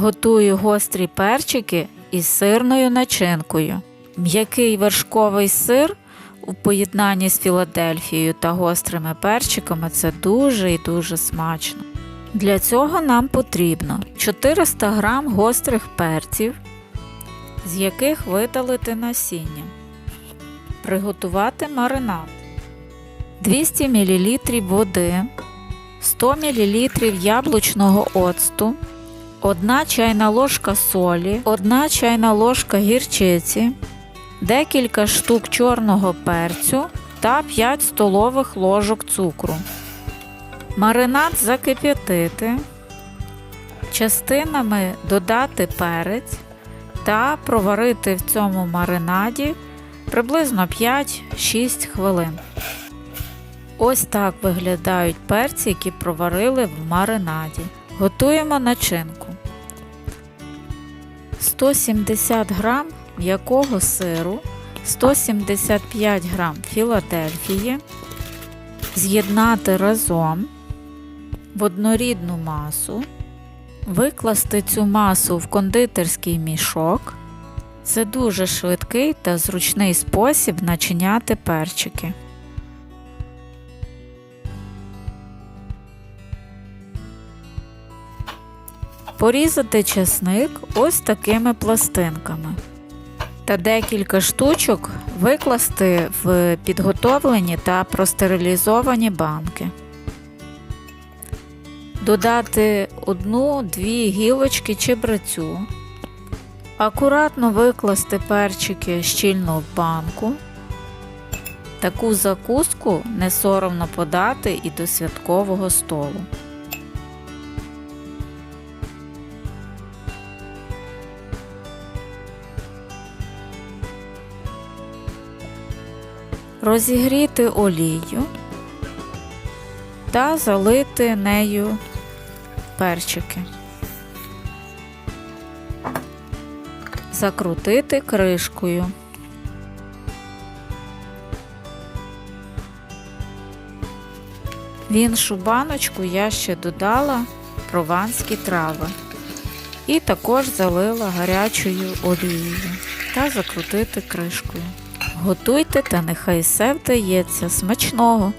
Готую гострі перчики із сирною начинкою. М'який вершковий сир у поєднанні з Філадельфією та гострими перчиками це дуже і дуже смачно. Для цього нам потрібно 400 г гострих перців, з яких видалити насіння. Приготувати маринад. 200 мл води, 100 мл яблучного оцту, 1 чайна ложка солі, 1 чайна ложка гірчиці, декілька штук чорного перцю та 5 столових ложок цукру. Маринад закип'ятити, частинами додати перець та проварити в цьому маринаді приблизно 5-6 хвилин. Ось так виглядають перці, які проварили в маринаді. Готуємо начинку. 170 г м'якого сиру, 175 г філадельфії, з'єднати разом в однорідну масу, викласти цю масу в кондитерський мішок. Це дуже швидкий та зручний спосіб начиняти перчики. Порізати чесник ось такими пластинками та декілька штучок викласти в підготовлені та простерилізовані банки. Додати одну-дві гілочки чебрецю. Акуратно викласти перчики щільно в банку. Таку закуску не соромно подати і до святкового столу. Розігріти олію та залити нею перчики. Закрутити кришкою. В іншу баночку я ще додала прованські трави і також залила гарячою олією та закрутити кришкою. Готуйте та нехай все вдається смачного!